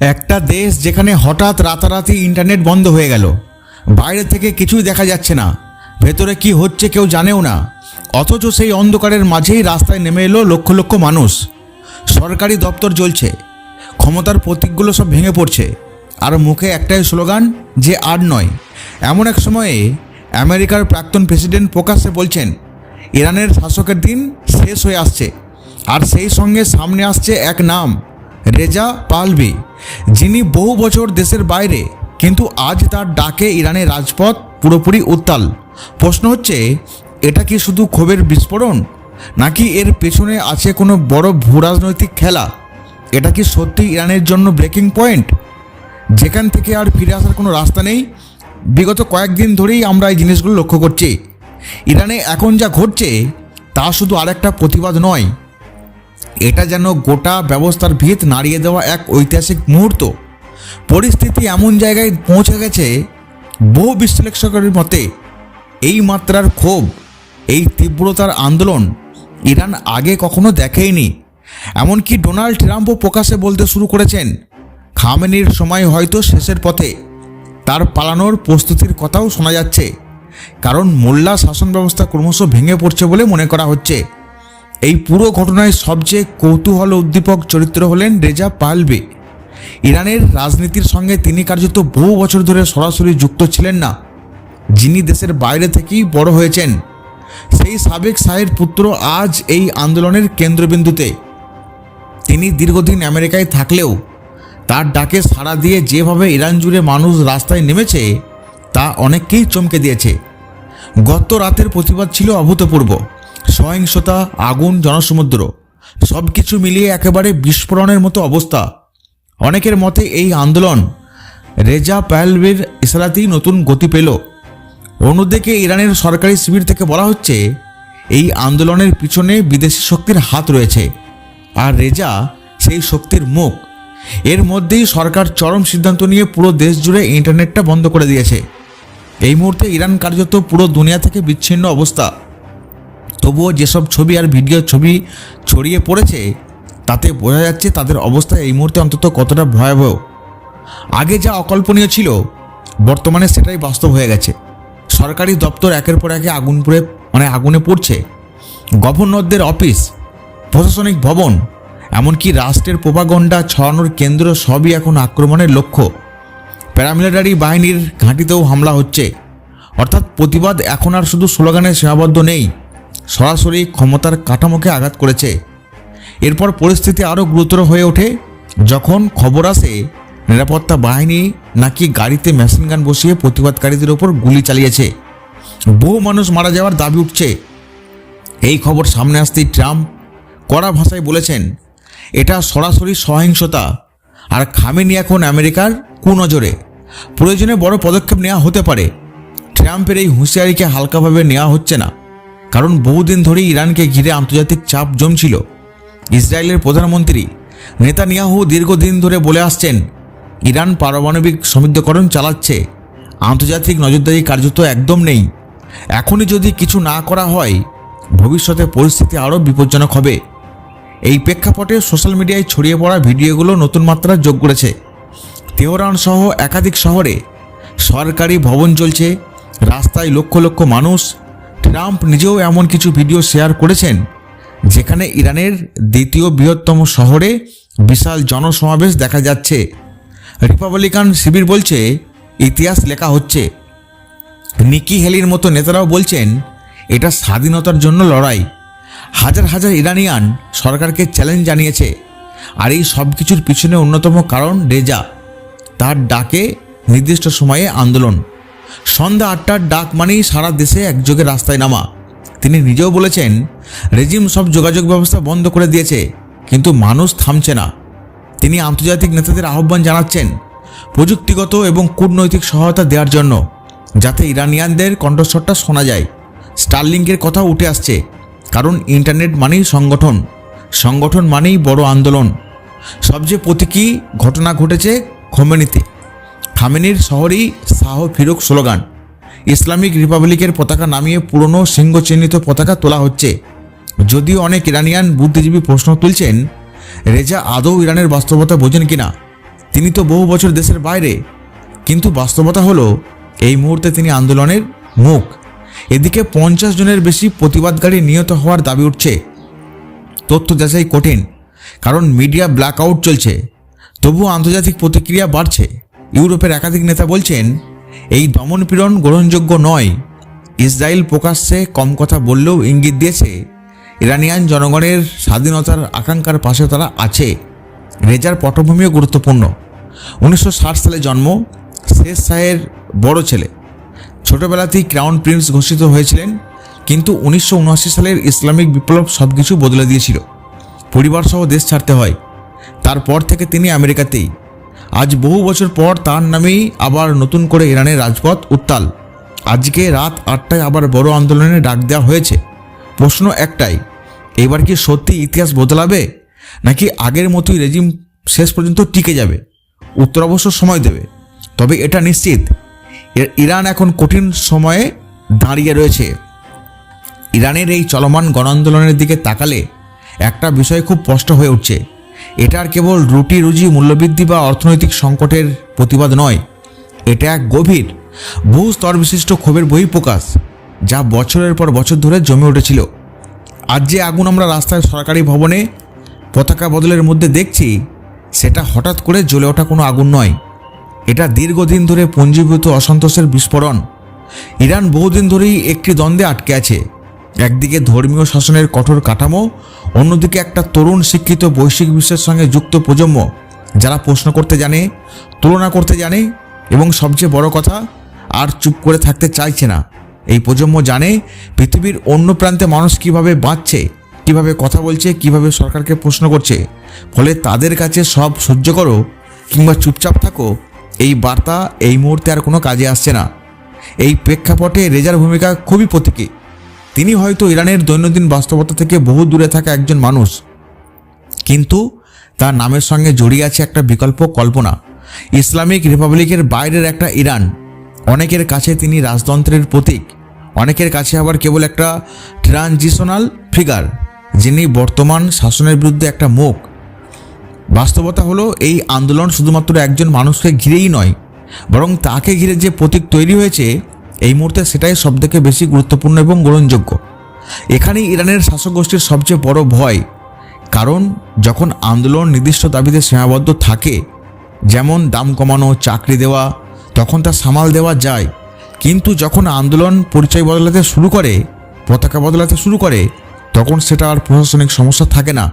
একটা দেশ যেখানে হঠাৎ রাতারাতি ইন্টারনেট বন্ধ হয়ে গেল। বাইরে থেকে কিছুই দেখা যাচ্ছে না। ভেতরে কি হচ্ছে কেউ জানেও না। অথচ সেই অন্ধকারের মাঝেই রাস্তায় নেমে এলো লক্ষ লক্ষ মানুষ। সরকারি দপ্তর জ্বলছে। ক্ষমতার প্রতীকগুলো সব ভেঙে পড়ছে। আর মুখে একটাই স্লোগান, যে আর নয়। এমন এক সময়ে আমেরিকার প্রাক্তন প্রেসিডেন্ট প্রকাশ্যে বলছেন, ইরানের শাসকের দিন শেষ হয়ে আসছে। আর সেই সঙ্গে সামনে আসছে এক নাম রেজা পালভি যিনি বহু বছর দেশের বাইরে, কিন্তু আজ তার ডাকে ইরানের রাজপথ পুরোপুরি উত্তাল। প্রশ্ন হচ্ছে, এটা কি শুধু ক্ষোভের বিস্ফোরণ, নাকি এর পেছনে আছে কোনো বড় ভূরাজনৈতিক খেলা? এটা কি সত্যি ইরানের জন্য ব্রেকিং পয়েন্ট যেখান থেকে আর ফিরে আসার কোনো রাস্তা নেই? বিগত কয়েকদিন ধরেই আমরা এই জিনিসগুলো লক্ষ্য করছি। ইরানে এখন যা ঘটছে, তা শুধু আরেকটা প্রতিবাদ নয় এটা যেন গোটা ব্যবস্থার ভিত নাড়িয়ে দেওয়া এক ঐতিহাসিক মুহূর্ত। পরিস্থিতি এমন জায়গায় পৌঁছে গেছে, বহু বিশ্লেষকের মতে, এই মাত্রার ক্ষোভ, এই তীব্রতার আন্দোলন ইরান আগে কখনো দেখেইনি। এমনকি ডোনাল্ড ট্রাম্পও প্রকাশে বলতে শুরু করেছেন, খামেনির সময় হয়তো শেষের পথে। তার পালানোর প্রস্তুতির কথাও শোনা যাচ্ছে, কারণ মোল্লা শাসন ব্যবস্থা ক্রমশ ভেঙে পড়ছে বলে মনে করা হচ্ছে। এই পুরো ঘটনায় সবচেয়ে কৌতূহল উদ্দীপক চরিত্র হলেন রেজা পালভি ইরানের রাজনীতির সঙ্গে তিনি কার্যত বহু বছর ধরে সরাসরি যুক্ত ছিলেন না। যিনি দেশের বাইরে থেকেই বড় হয়েছেন। সেই সাবেক শাহের পুত্র আজ এই আন্দোলনের কেন্দ্রবিন্দুতে। তিনি দীর্ঘদিন আমেরিকায় থাকলেও তার ডাকে সাড়া দিয়ে যেভাবে ইরান জুড়ে মানুষ রাস্তায় নেমেছে, তা অনেককেই চমকে দিয়েছে। গত রাতের প্রতিবাদ ছিল অভূতপূর্ব। সহিংসতা, আগুন, জনসমুদ্র সব কিছু মিলিয়ে একেবারে বিস্ফোরণের মতো অবস্থা। অনেকের মতে এই আন্দোলন রেজা প্যালভির ইশারাতেই নতুন গতি পেল। অন্যদিকে ইরানের সরকারি শিবির থেকে বলা হচ্ছে, এই আন্দোলনের পিছনে বিদেশি শক্তির হাত রয়েছে। আর রেজা সেই শক্তির মুখ। এর মধ্যেই সরকার চরম সিদ্ধান্ত নিয়ে পুরো দেশ জুড়ে ইন্টারনেটটা বন্ধ করে দিয়েছে। এই মুহূর্তে ইরান কার্যত পুরো দুনিয়া থেকে বিচ্ছিন্ন অবস্থা। তবুও যেসব ছবি আর ভিডিও ছবি ছড়িয়ে পড়েছে, তাতে বোঝা যাচ্ছে তাদের অবস্থা এই মুহূর্তে অন্তত কতটা ভয়াবহ। আগে যা অকল্পনীয় ছিল, বর্তমানে সেটাই বাস্তব হয়ে গেছে। সরকারি দপ্তর একের পর একে আগুন পুড়ে মানে আগুনে পড়ছে। গভর্নরদের অফিস, প্রশাসনিক ভবন, এমনকি রাষ্ট্রের প্রভাগণ্ডা ছড়ানোর কেন্দ্র সবই এখন আক্রমণের লক্ষ্য। প্যারামিলিটারি বাহিনীর ঘাঁটিতেও হামলা হচ্ছে। অর্থাৎ প্রতিবাদ এখন আর শুধু স্লোগানে সীমাবদ্ধ নেই। সরাসরি ক্ষমতার কাঠামোকে আঘাত করেছে। এরপর পরিস্থিতি আরও গুরুতর হয়ে ওঠে। যখন খবর আসে, নিরাপত্তা বাহিনী নাকি গাড়িতে মেশিন গান বসিয়ে প্রতিবাদকারীদের ওপর গুলি চালিয়েছে। বহু মানুষ মারা যাওয়ার দাবি উঠছে। এই খবর সামনে আসতেই ট্রাম্প কড়া ভাষায় বলেছেন, এটা সরাসরি সহিংসতা। আর খামেনি এখন আমেরিকার কুনজরে। প্রয়োজনে বড় পদক্ষেপ নেওয়া হতে পারে। ট্রাম্পের এই হুঁশিয়ারিকে হালকাভাবে নেওয়া হচ্ছে না। কারণ বহুদিন ধরেই ইরানকে ঘিরে আন্তর্জাতিক চাপ জমছিল। ইসরায়েলের প্রধানমন্ত্রী নেতানিয়াহু দীর্ঘদিন ধরে বলে আসছেন, ইরান পারমাণবিক সমৃদ্ধকরণ চালাচ্ছে, আন্তর্জাতিক নজরদারি কার্যত একদম নেই। এখনই যদি কিছু না করা হয়, ভবিষ্যতে পরিস্থিতি আরও বিপজ্জনক হবে। এই প্রেক্ষাপটে সোশ্যাল মিডিয়ায় ছড়িয়ে পড়া ভিডিওগুলো নতুন মাত্রা যোগ করেছে। তেহরান সহ একাধিক শহরে সরকারি ভবন চলছে, রাস্তায় লক্ষ লক্ষ মানুষ ট্রাম্প নিজেও এমন কিছু ভিডিও শেয়ার করেছেন, যেখানে ইরানের দ্বিতীয় বৃহত্তম শহরে বিশাল জনসমাবেশ দেখা যাচ্ছে। রিপাবলিকান শিবির বলছে, ইতিহাস লেখা হচ্ছে। নিকি হেলির মতো নেতারাও বলছেন, এটা স্বাধীনতার জন্য লড়াই। হাজার হাজার ইরানিয়ান সরকারকে চ্যালেঞ্জ জানিয়েছে, আর এই সব কিছুর পিছনে অন্যতম কারণ রেজা। তার ডাকে নির্দিষ্ট সময়ে আন্দোলন। সন্ধ্যা আটটার ডাক মানেই সারা দেশে একযোগে রাস্তায় নামা। তিনি নিজেও বলেছেন, রেজিম সব যোগাযোগ ব্যবস্থা বন্ধ করে দিয়েছে, কিন্তু মানুষ থামছে না। তিনি আন্তর্জাতিক নেতাদের আহ্বান জানাচ্ছেন, প্রযুক্তিগত এবং কূটনৈতিক সহায়তা দেওয়ার জন্য, যাতে ইরানিয়ানদের কণ্ঠস্বরটা শোনা যায়। স্টারলিংকের কথা উঠে আসছে, কারণ ইন্টারনেট মানেই সংগঠন। সংগঠন মানেই বড় আন্দোলন। সবচেয়ে প্রতীকী ঘটনা ঘটেছে খোমেনিতে। খামেনির শহরেই শাহ ফিরুক স্লোগান, ইসলামিক রিপাবলিকের পতাকা নামিয়ে পুরনো সিংহ চিহ্নিত পতাকা তোলা হচ্ছে। যদিও অনেক ইরানিয়ান বুদ্ধিজীবী প্রশ্ন তুলছেন, রেজা আদৌ ইরানের বাস্তবতা বোঝেন কিনা? তিনি তো বহু বছর দেশের বাইরে, কিন্তু বাস্তবতা হলো, এই মুহূর্তে তিনি আন্দোলনের মুখ। এদিকে পঞ্চাশ জনের বেশি প্রতিবাদকারী নিহত হওয়ার দাবি উঠছে। তথ্য যাচাই কঠিন, কারণ মিডিয়া ব্ল্যাকআউট চলছে। তবুও আন্তর্জাতিক প্রতিক্রিয়া বাড়ছে। ইউরোপের একাধিক নেতা বলছেন, এই দমনপীড়ন গ্রহণযোগ্য নয়। ইসরায়েল প্রকাশ্যে কম কথা বললেও ইঙ্গিত দিয়েছে, ইরানিয়ান জনগণের স্বাধীনতার আকাঙ্ক্ষার পাশে তারা আছে। রেজার পটভূমিও গুরুত্বপূর্ণ। উনিশশো ষাট সালে জন্ম, শেষ শাহের বড় ছেলে। ছোটবেলাতেই ক্রাউন প্রিন্স ঘোষিত হয়েছিলেন, কিন্তু উনিশশো উনআশি সালের ইসলামিক বিপ্লব সব কিছু বদলে দিয়েছিল। পরিবারসহ দেশ ছাড়তে হয়। তারপর থেকে তিনি আমেরিকাতেই। আজ বহু বছর পর তার নামেই আবার নতুন করে ইরানের রাজপথ উত্তাল। আজকে রাত আটটায় আবার বড় আন্দোলনে ডাক দেওয়া হয়েছে। প্রশ্ন একটাই, এবার কি সত্যি ইতিহাস বদলাবে? নাকি আগের মতোই রেজিম শেষ পর্যন্ত টিকে যাবে? উত্তর অবশ্য সময় দেবে। তবে এটা নিশ্চিত ইরান এখন কঠিন সময়ে দাঁড়িয়ে রয়েছে। ইরানের এই চলমান গণ আন্দোলনের দিকে তাকালে একটা বিষয় খুব স্পষ্ট হয়ে উঠছে। এটা আর কেবল রুটি, রুজি, মূল্যবৃদ্ধি বা অর্থনৈতিক সংকটের প্রতিবাদ নয়। এটা এক গভীর বহু স্তর বিশিষ্ট ক্ষোভের বহিঃপ্রকাশ যা বছরের পর বছর ধরে জমে উঠেছিল। আজ যে আগুন আমরা রাস্তায় সরকারি ভবনে পতাকা বদলের মধ্যে দেখছি, সেটা হঠাৎ করে জ্বলে ওঠা কোনো আগুন নয়। এটা দীর্ঘদিন ধরে পঞ্জীভূত অসন্তোষের বিস্ফোরণ। ইরান বহুদিন ধরেই একটি দ্বন্দ্বে আটকে আছে। একদিকে ধর্মীয় শাসনের কঠোর কাঠামো, অন্যদিকে একটা তরুণ শিক্ষিত বৈশ্বিক বিশ্বের সঙ্গে যুক্ত প্রজন্ম, যারা প্রশ্ন করতে জানে, তুলনা করতে জানে এবং সবচেয়ে বড় কথা, আর চুপ করে থাকতে চাইছে না। এই প্রজন্ম জানে পৃথিবীর অন্য প্রান্তে মানুষ কীভাবে বাঁচছে, কীভাবে কথা বলছে, কীভাবে সরকারকে প্রশ্ন করছে, ফলে তাদের কাছে সব সহ্য করো কিংবা চুপচাপ থাকো, এই বার্তা এই মুহূর্তে আর কোনো কাজে আসছে না। এই প্রেক্ষাপটে রেজার ভূমিকা খুবই প্রতীকী। তিনি হয়তো ইরানের দৈনন্দিন বাস্তবতা থেকে বহু দূরে থাকা একজন মানুষ, কিন্তু তার নামের সঙ্গে জড়িয়ে আছে একটা বিকল্প কল্পনা। ইসলামিক রিপাবলিকের বাইরের একটা ইরান, অনেকের কাছে তিনি রাজতন্ত্রের প্রতীক, অনেকের কাছে আবার কেবল একটা ট্রানজিশনাল ফিগার, যিনি বর্তমান শাসনের বিরুদ্ধে একটা মুখ। বাস্তবতা হলো, এই আন্দোলন শুধুমাত্র একজন মানুষকে ঘিরেই নয়, বরং তাকে ঘিরে যে প্রতীক তৈরি হয়েছে এই মুহূর্তে সেটাই সবথেকে বেশি গুরুত্বপূর্ণ এবং গ্রহণযোগ্য। এখানেই ইরানের শাসক গোষ্ঠীর সবচেয়ে বড় ভয়, কারণ যখন আন্দোলন নির্দিষ্ট দাবিতে সীমাবদ্ধ থাকে, যেমন দাম কমানো, চাকরি দেওয়া, তখন তা সামাল দেওয়া যায়। কিন্তু যখন আন্দোলন পরিচয় বদলাতে শুরু করে, পতাকা বদলাতে শুরু করে, তখন সেটা আর প্রশাসনিক সমস্যা থাকে না।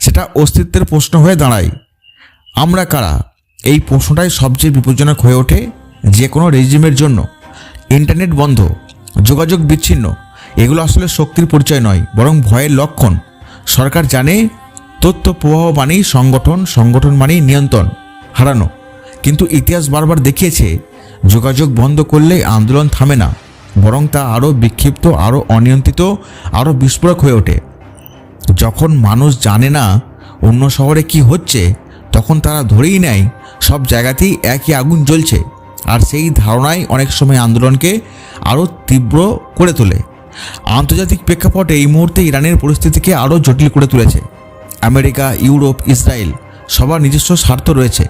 সেটা অস্তিত্বের প্রশ্ন হয়ে দাঁড়ায়। আমরা কারা? এই প্রশ্নটাই সবচেয়ে বিপজ্জনক হয়ে ওঠে যে কোনো রেজিমের জন্য। ইন্টারনেট বন্ধ, যোগাযোগ বিচ্ছিন্ন, এগুলো আসলে শক্তির পরিচয় নয়, বরং ভয়ের লক্ষণ। সরকার জানে, তথ্য প্রবাহ মানেই সংগঠন সংগঠন মানেই নিয়ন্ত্রণ, হারানো। কিন্তু ইতিহাস বারবার দেখিয়েছে, যোগাযোগ বন্ধ করলে আন্দোলন থামে না, বরং তা আরও বিক্ষিপ্ত, আরও অনিয়ন্ত্রিত, আরও বিস্ফোরক হয়ে ওঠে। যখন মানুষ জানে না অন্য শহরে কি হচ্ছে, তখন তারা ধরেই নেয়, সব জায়গাতেই একই আগুন জ্বলছে। আর সেই ধারণাই অনেক সময় আন্দোলনকে আরও তীব্র করে তোলে। আন্তর্জাতিক প্রেক্ষাপটে এই মুহূর্তে ইরানের পরিস্থিতিকে আরও জটিল করে তুলেছে। আমেরিকা, ইউরোপ, ইসরায়েল সবার নিজস্ব স্বার্থ রয়েছে।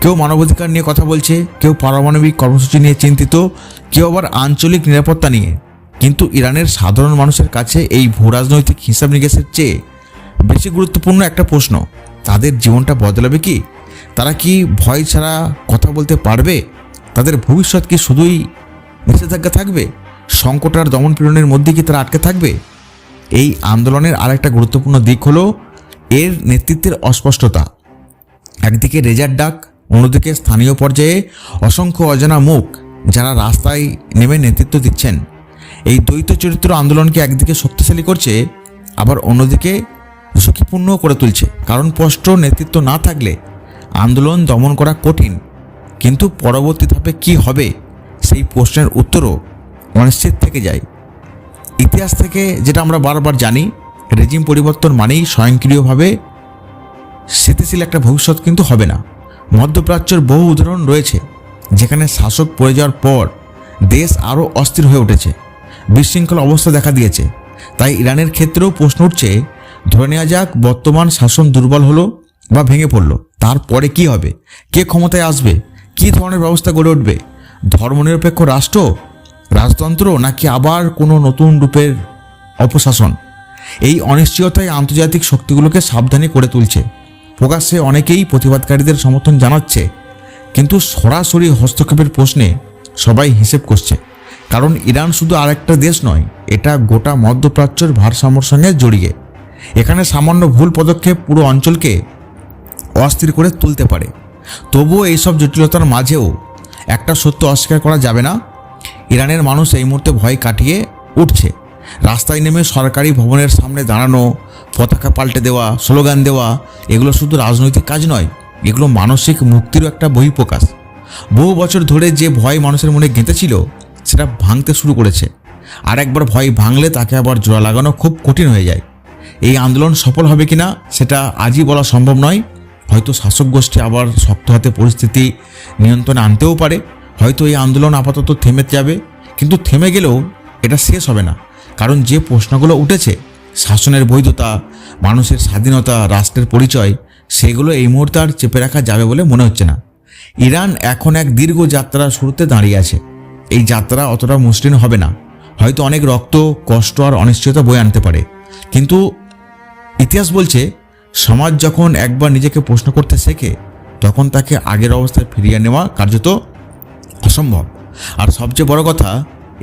কেউ মানবাধিকার নিয়ে কথা বলছে, কেউ পারমাণবিক কর্মসূচি নিয়ে চিন্তিত, কেউ আবার আঞ্চলিক নিরাপত্তা নিয়ে। কিন্তু ইরানের সাধারণ মানুষের কাছে এই ভূরাজনৈতিক হিসাব নিকেশের চেয়ে বেশি গুরুত্বপূর্ণ একটা প্রশ্ন, তাদের জীবনটা বদলাবে কি? তারা কি ভয় ছাড়া কথা বলতে পারবে? তাদের ভবিষ্যৎ কি শুধুই নিষেধাজ্ঞা থাকবে? সংকট আর দমনপীড়নের মধ্যে কি তারা আটকে থাকবে? এই আন্দোলনের আরেকটা গুরুত্বপূর্ণ দিক হলো এর নেতৃত্বের অস্পষ্টতা। একদিকে রেজার ডাক, অন্যদিকে স্থানীয় পর্যায়ে অসংখ্য অজানা মুখ যারা রাস্তায় নেমে নেতৃত্ব দিচ্ছেন। এই দ্বৈত চরিত্র আন্দোলনকে একদিকে শক্তিশালী করছে, আবার অন্যদিকে ঝুঁকিপূর্ণ করে তুলছে। কারণ স্পষ্ট নেতৃত্ব না থাকলে আন্দোলন দমন করা কঠিন। কিন্তু পরবর্তী ধাপে কী হবে, সেই প্রশ্নের উত্তরও অনিশ্চিত থেকে যায়। ইতিহাস থেকে যেটা আমরা বারবার জানি, রেজিম পরিবর্তন মানেই স্বয়ংক্রিয়ভাবে স্থিতিশীল একটা ভবিষ্যৎ কিন্তু হবে না। মধ্যপ্রাচ্যের বহু উদাহরণ রয়েছে, যেখানে শাসক পড়ে যাওয়ার পর দেশ আরও অস্থির হয়ে উঠেছে। বিশৃঙ্খল অবস্থা দেখা দিয়েছে। তাই ইরানের ক্ষেত্রেও প্রশ্ন উঠছে, ধরে নেওয়া যাক বর্তমান শাসন দুর্বল হলো বা ভেঙে পড়ল। তারপরে কি হবে? কে ক্ষমতায় আসবে? কী ধরনের ব্যবস্থা গড়ে উঠবে? ধর্মনিরপেক্ষ রাষ্ট্র, রাজতন্ত্র, নাকি আবার কোনো নতুন রূপের অপশাসন? এই অনিশ্চয়তাই আন্তর্জাতিক শক্তিগুলোকে সাবধানী করে তুলছে। প্রকাশ্যে অনেকেই প্রতিবাদকারীদের সমর্থন জানাচ্ছে, কিন্তু সরাসরি হস্তক্ষেপের প্রশ্নে সবাই হিসেব করছে। কারণ ইরান শুধু আরেকটা দেশ নয়, এটা গোটা মধ্যপ্রাচ্যের ভারসাম্যর সঙ্গে জড়িয়ে। এখানে সামান্য ভুল পদক্ষেপ পুরো অঞ্চলকে অস্থির করে তুলতে পারে। তবুও এইসব জটিলতার মাঝেও একটা সত্য অস্বীকার করা যাবে না। ইরানের মানুষ এই মুহূর্তে ভয় কাটিয়ে উঠছে। রাস্তায় নেমে সরকারি ভবনের সামনে দাঁড়ানো, পতাকা পাল্টে দেওয়া, স্লোগান দেওয়া, এগুলো শুধু রাজনৈতিক কাজ নয়, এগুলো মানসিক মুক্তিরও একটা বহিঃপ্রকাশ। বহু বছর ধরে যে ভয় মানুষের মনে গেঁথেছিল, সেটা ভাঙতে শুরু করেছে। আর একবার ভয় ভাঙলে তাকে আবার জোড়া লাগানো খুব কঠিন হয়ে যায়। এই আন্দোলন সফল হবে কিনা, সেটা আজই বলা সম্ভব নয়। হয়তো শাসক গোষ্ঠী আবার শক্ত হাতে পরিস্থিতি নিয়ন্ত্রণে আনতেও পারে, হয়তো এই আন্দোলন আপাতত থেমে যাবে, কিন্তু থেমে গেলেও এটা শেষ হবে না। কারণ যে প্রশ্নগুলো উঠেছে, শাসনের বৈধতা, মানুষের স্বাধীনতা, রাষ্ট্রের পরিচয়, সেগুলো এই মুহূর্তে আর চেপে রাখা যাবে বলে মনে হচ্ছে না। ইরান এখন এক দীর্ঘ যাত্রার শুরুতে দাঁড়িয়ে আছে। এই যাত্রা অতটা মসৃণ হবে না। হয়তো অনেক রক্ত, কষ্ট আর অনিশ্চয়তা বয়ে আনতে পারে। কিন্তু ইতিহাস বলছে সমাজ যখন একবার নিজেকে প্রশ্ন করতে শেখে, তখন তাকে আগের অবস্থায় ফিরিয়ে নেওয়া কার্যত অসম্ভব। আর সবচেয়ে বড় কথা,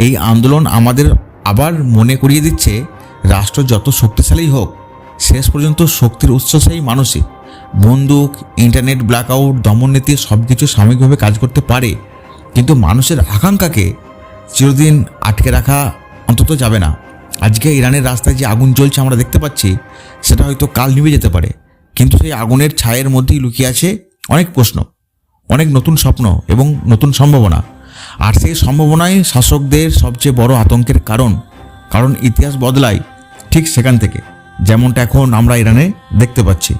এই আন্দোলন আমাদের আবার মনে করিয়ে দিচ্ছে, রাষ্ট্র যত শক্তিশালী হোক, শেষ পর্যন্ত শক্তির উৎস সেই মানুষই বন্দুক, ইন্টারনেট, ব্ল্যাকআউট, দমননীতি সব কিছু সাময়িকভাবে কাজ করতে পারে, কিন্তু মানুষের আকাঙ্ক্ষাকে চিরদিন আটকে রাখা অন্তত যাবে না। আজকে ইরানের রাস্তায় যে আগুন জ্বলছে আমরা দেখতে পাচ্ছি, সেটা হয়তো কাল নিভে যেতে পারে। কিন্তু সেই আগুনের ছায়ের মধ্যেই লুকিয়ে আছে অনেক প্রশ্ন, অনেক নতুন স্বপ্ন এবং নতুন সম্ভাবনা। আর সেই সম্ভাবনাই শাসকদের সবচেয়ে বড় আতঙ্কের কারণ কারণ ইতিহাস বদলায় ঠিক সেখান থেকে, যেমনটা এখন আমরা ইরানে দেখতে পাচ্ছি।